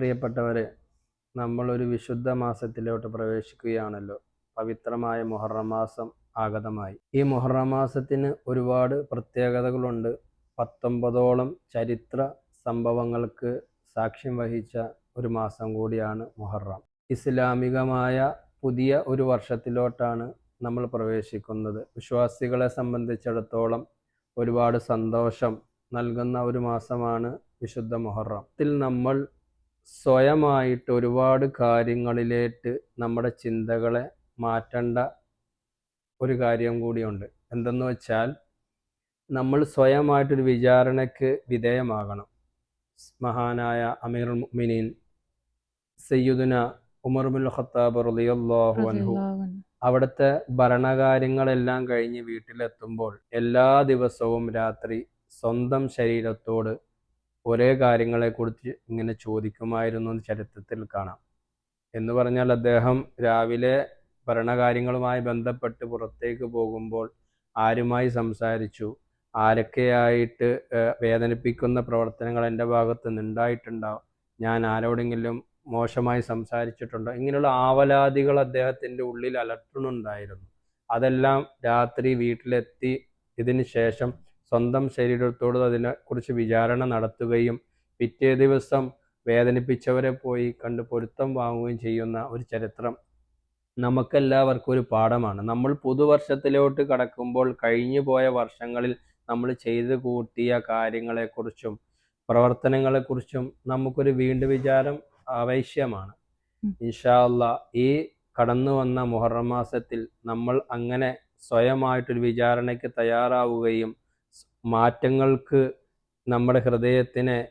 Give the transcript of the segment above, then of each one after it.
പ്രിയപ്പെട്ടവരെ നമ്മളൊരു വിശുദ്ധ മാസത്തിലോട്ട് പ്രവേശിക്കുകയാണല്ലോ. പവിത്രമായ മുഹറം മാസം ആഗതമായി. ഈ മുഹറം മാസത്തിന് ഒരുപാട് പ്രത്യേകതകളുണ്ട്. പത്തൊമ്പതോളം ചരിത്ര സംഭവങ്ങൾക്ക് സാക്ഷ്യം വഹിച്ച ഒരു മാസം കൂടിയാണ് മുഹറം. ഇസ്ലാമികമായ പുതിയ ഒരു വർഷത്തിലോട്ടാണ് നമ്മൾ പ്രവേശിക്കുന്നത്. വിശ്വാസികളെ സംബന്ധിച്ചിടത്തോളം ഒരുപാട് സന്തോഷം നൽകുന്ന ഒരു മാസമാണ് വിശുദ്ധ മുഹറം. ഇതിൽ നമ്മൾ സ്വയമായിട്ട് ഒരുപാട് കാര്യങ്ങളിലേക്ക് നമ്മുടെ ചിന്തകളെ മാറ്റേണ്ട ഒരു കാര്യം കൂടിയുണ്ട്. എന്തെന്ന് വെച്ചാൽ നമ്മൾ സ്വയമായിട്ടൊരു വിചാരണയ്ക്ക് വിധേയമാകണം. മഹാനായ അമീർ മുഅ്മിനീൻ സയ്യുദുന ഉമർ ബിൻ ഖത്താബ് റളിയല്ലാഹു അൻഹു. അവിടുത്തെ ഭരണകാര്യങ്ങളെല്ലാം കഴിഞ്ഞ് വീട്ടിലെത്തുമ്പോൾ എല്ലാ ദിവസവും രാത്രി സ്വന്തം ശരീരത്തോട് ഒരേ കാര്യങ്ങളെക്കുറിച്ച് ഇങ്ങനെ ചോദിക്കുമായിരുന്നു എന്ന് ചരിത്രത്തിൽ കാണാം. എന്ന് പറഞ്ഞാൽ അദ്ദേഹം രാവിലെ ഭരണകാര്യങ്ങളുമായി ബന്ധപ്പെട്ട് പുറത്തേക്ക് പോകുമ്പോൾ ആരുമായി സംസാരിച്ചു? ആരൊക്കെയായിട്ട് വേദനിപ്പിക്കുന്ന പ്രവർത്തനങ്ങൾ എന്റെ ഭാഗത്ത് നിന്നുണ്ടായിട്ടുണ്ടാവും ഞാൻ ആരോടെങ്കിലും മോശമായി സംസാരിച്ചിട്ടുണ്ടോ? ഇങ്ങനെയുള്ള ആവലാദികൾ അദ്ദേഹത്തിന്റെ ഉള്ളിൽ അലട്ടുന്നുണ്ടായിരുന്നു. അതെല്ലാം രാത്രി വീട്ടിലെത്തി ഇതിന് ശേഷം സ്വന്തം ശരീരത്തോട് അതിനെക്കുറിച്ച് വിചാരണ നടത്തുകയും പിറ്റേ ദിവസം വേദനിപ്പിച്ചവരെ പോയി കണ്ട് പൊരുത്തം വാങ്ങുകയും ചെയ്യുന്ന ഒരു ചരിത്രം നമുക്കെല്ലാവർക്കും ഒരു പാഠമാണ്. നമ്മൾ പുതുവർഷത്തിലോട്ട് കടക്കുമ്പോൾ കഴിഞ്ഞു പോയ വർഷങ്ങളിൽ നമ്മൾ ചെയ്തു കൂട്ടിയ കാര്യങ്ങളെക്കുറിച്ചും പ്രവർത്തനങ്ങളെക്കുറിച്ചും നമുക്കൊരു വീണ്ടു വിചാരം ആവശ്യമാണ്. ഇൻഷാല്ല ഈ കടന്നു വന്ന മുഹറം മാസത്തിൽ നമ്മൾ അങ്ങനെ സ്വയമായിട്ടൊരു വിചാരണയ്ക്ക് തയ്യാറാവുകയും മാറ്റങ്ങൾക്ക് നമ്മുടെ ഹൃദയത്തിനെ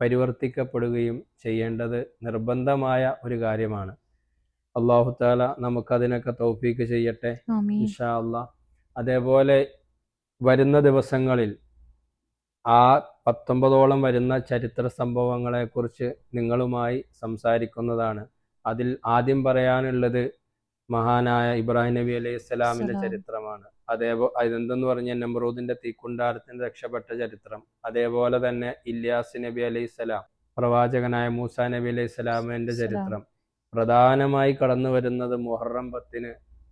പരിവർത്തിക്കപ്പെടുകയും ചെയ്യേണ്ടത് നിർബന്ധമായ ഒരു കാര്യമാണ്. അള്ളാഹു താല നമുക്കതിനൊക്കെ തൗഫീക്ക് ചെയ്യട്ടെ. ഇൻഷാ അല്ലാ അതേപോലെ വരുന്ന ദിവസങ്ങളിൽ ആ പത്തൊമ്പതോളം വരുന്ന ചരിത്ര സംഭവങ്ങളെക്കുറിച്ച് നിങ്ങളുമായി സംസാരിക്കുന്നതാണ്. അതിൽ ആദ്യം പറയാനുള്ളത് മഹാനായ ഇബ്രാഹിം നബി അലൈഹി സ്വലാമിന്റെ ചരിത്രമാണ്. അതേപോലെ അതെന്തെന്ന് പറഞ്ഞാൽ നമ്രൂദിന്റെ തീക്കുണ്ടാരത്തിന് രക്ഷപ്പെട്ട ചരിത്രം. അതേപോലെ തന്നെ ഇല്യാസ് നബി അലൈഹി സ്വലാം പ്രവാചകനായ മൂസ നബി അലൈഹി സ്വലാമിന്റെ ചരിത്രം. പ്രധാനമായി കടന്നു വരുന്നത് മുഹറം പത്തിന്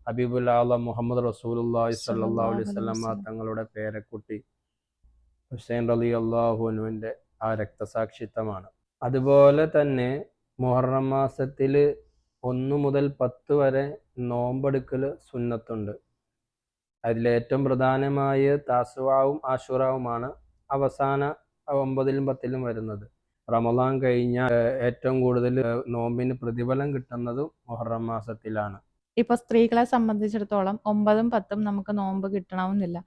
ഹബീബുൽ ആലം മുഹമ്മദ് റസൂലി സ്വല്ലല്ലാഹു അലൈഹി. തങ്ങളുടെ പേരക്കുട്ടി ഹുസൈൻ റലി അള്ളാഹുനുവിന്റെ ആ രക്തസാക്ഷിത്വമാണ്. അതുപോലെ തന്നെ മുഹറം മാസത്തിൽ ഒന്നു മുതൽ പത്ത് വരെ നോമ്പെടുക്കൽ സുന്നത്തുണ്ട്. അതിലേറ്റവും പ്രധാനമായ താസുവാവും ആഷുറാവുമാണ് അവസാന ഒമ്പതിലും പത്തിലും വരുന്നത്. റമദാൻ കഴിഞ്ഞ ഏറ്റവും കൂടുതൽ നോമ്പിന് പ്രതിഫലം കിട്ടുന്നതും മുഹറം മാസത്തിലാണ്. ഇപ്പൊ സ്ത്രീകളെ സംബന്ധിച്ചിടത്തോളം ഒമ്പതും പത്തും നമുക്ക് നോമ്പ് കിട്ടണമെന്നില്ല.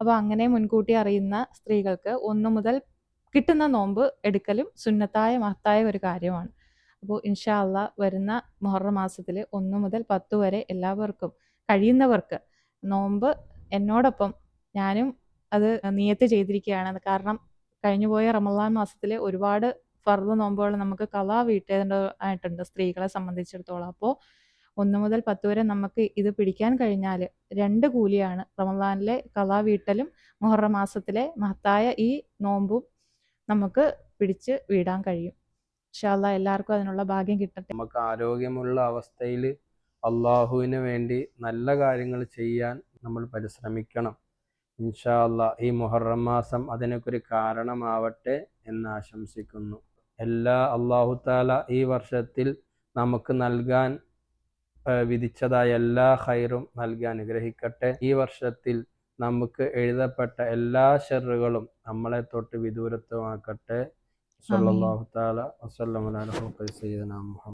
അപ്പൊ അങ്ങനെ മുൻകൂട്ടി അറിയുന്ന സ്ത്രീകൾക്ക് ഒന്നു മുതൽ കിട്ടുന്ന നോമ്പ് എടുക്കലും സുന്നത്തായ മഹത്തായ ഒരു കാര്യമാണ്. അപ്പോൾ ഇൻഷാ വരുന്ന മുഹറം മാസത്തിൽ ഒന്നു മുതൽ പത്ത് വരെ എല്ലാവർക്കും കഴിയുന്നവർക്ക് നോമ്പ് എന്നോടൊപ്പം ഞാനും അത് നിയത്ത് ചെയ്തിരിക്കുകയാണ്. കാരണം കഴിഞ്ഞുപോയ റമദാൻ മാസത്തിൽ ഒരുപാട് ഫർദ് നോമ്പുകൾ നമുക്ക് കലാ വീട്ടേണ്ടതായിട്ടുണ്ട് സ്ത്രീകളെ സംബന്ധിച്ചിടത്തോളം. അപ്പോൾ ഒന്ന് മുതൽ പത്ത് വരെ നമുക്ക് ഇത് പിടിക്കാൻ കഴിഞ്ഞാൽ രണ്ട് കൂലിയാണ് റമദാനിലെ കലാ വീട്ടലും മുഹറ മാസത്തിലെ മഹത്തായ ഈ നോമ്പും നമുക്ക് പിടിച്ച് വീടാൻ കഴിയും. എല്ലാവർക്കും അതിനുള്ള ഭാഗ്യം കിട്ടട്ടെ. നമുക്ക് ആരോഗ്യമുള്ള അവസ്ഥയിൽ അള്ളാഹുവിന് വേണ്ടി നല്ല കാര്യങ്ങൾ ചെയ്യാൻ നമ്മൾ പരിശ്രമിക്കണം. ഇൻഷാ അല്ലാ ഈ മുഹറം മാസം അതിനൊക്കെ ഒരു കാരണമാവട്ടെ എന്ന് ആശംസിക്കുന്നു. എല്ലാ അള്ളാഹു താല ഈ വർഷത്തിൽ നമുക്ക് നൽകാൻ വിധിച്ചതായ എല്ലാ ഹൈറും നൽകി അനുഗ്രഹിക്കട്ടെ. ഈ വർഷത്തിൽ നമുക്ക് എഴുതപ്പെട്ട എല്ലാ ഷെറുകളും നമ്മളെ തൊട്ട് വിദൂരത്വമാക്കട്ടെ. സല്ലല്ലാഹു താല മുഹമ്മദ്.